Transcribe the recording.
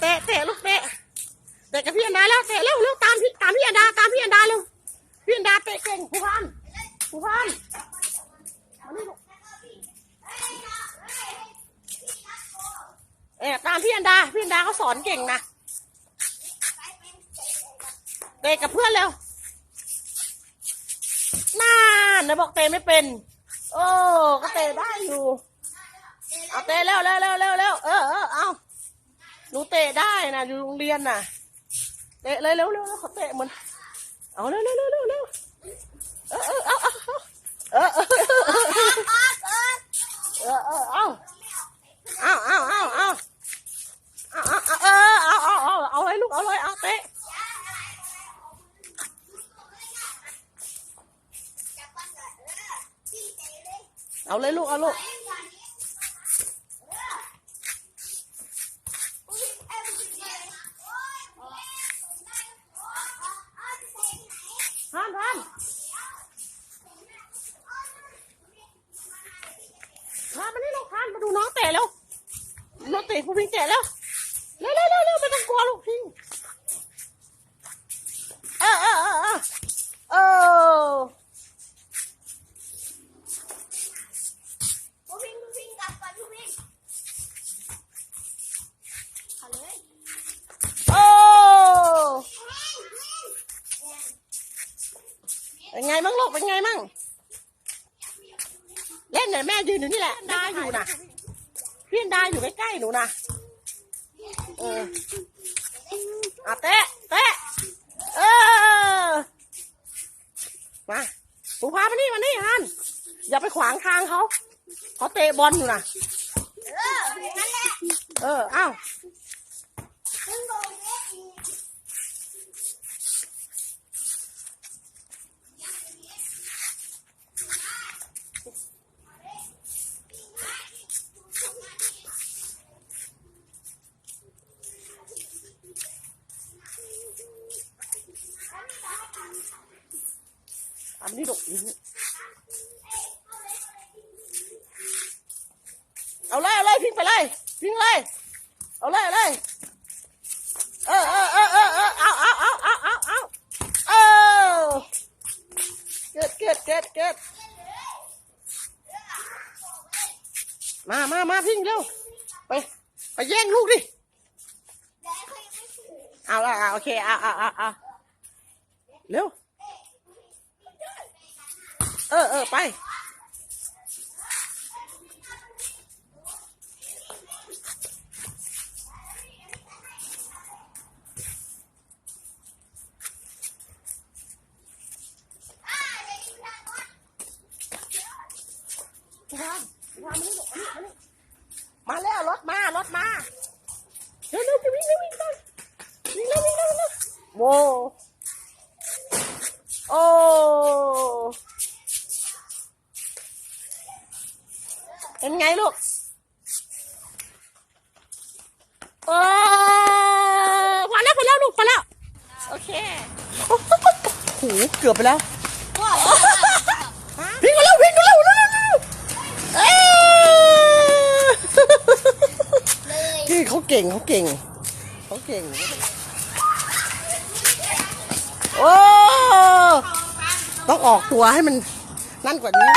เตะเตะลูกเตะเตะกับพี่อันดาแล้วเตะเร็วเร็วตามพี่ตามพี่อันดาตามพี่อันดาเร็วพี่อันดาเตะเก่งผู้พันผู้พันเออตามพี่อันดาพี่อันดาเขาสอนเก่งนะเตะกับเพื่อนเร็วน่าเดี๋ยบอกเตะไม่เป็น โอ้ก็เตะได้อยู่เอาเตะเร็วเร็วเร็วเร็วเร็วเออเออเอา หนูเตะได้นะอยู่โรงเรียนน่ะ เตะเลยเร็วเร็วเร็วเขาเตะเหมือนเอาเร็วเร็วเร็วเร็วเร็วเออเออเอาเอาเออเออเออเออเอาเอาเอาเอาเอาเอาเอาเออเอาเอาเอาเอาเลยลูกเอาเลยเอาเตะเอาเลยลูกเอาลูก ทานมานี่ลูกทานมาดูน้องเตะแล้วน้องเตะผู้พิงเตะแล้วเร็วเร็วเร็วเร็วไม่ต้องกลัวลูกพิงเออเออเออเออเออผู้วิ่งผู้วิ่งกลับก่อนผู้วิ่งเอาเลยโอ้เป็นไงบ้างลูกเป็นไงบ้าง เล่นเนี่ยแม่ยืนอยู่นี่แหละได้อยู่นะพี่ได้อยู่ใกล้ๆหนูนะเอออะเตะเตะเออมาปูพามานี่มานี่ฮันอย่าไปขวางทางเขาเขาเตะบอลอยู่นะเออนั่นแหละเออเอ้า ทำนี่ลูกเอาเลยเอาเลยพิงไปเลยพิงเลย เอาเลยเอาเลยเออเออเออเออเออเอาเอาเอาเอาเอาเอาเออเกิดเกิดเกิดเกิดมามามาพิงเร็วไปไปแย่งลูกดิเอาละเอาโอเคเอาเอาเอาเอาเร็ว เออเออไปอ่าเดี๋ยวอีกทางก่อนพี่ทามพี่ทามมานี่ลูกมานี่มานี่มาแล้วรถมารถมาเร็วเร็วจะวิ่งเร็ววิ่งเร็ววิ่งเร็ววิ่งเร็ววิ่งเร็วโว้ เป็นไงลูกเออพอแล้วพอแล้วลูกพอแล้ว โอเคโอ้โหเกือบไปแล้ววิ่งมาเร็ววิ่งมาเร็วเร็วเร็วเร็วเอ้ยเลยพี่เขาเก่งเขาเก่งเขาเก่ง โอ้ ต้องออกตัวให้มันนั่นกว่านี้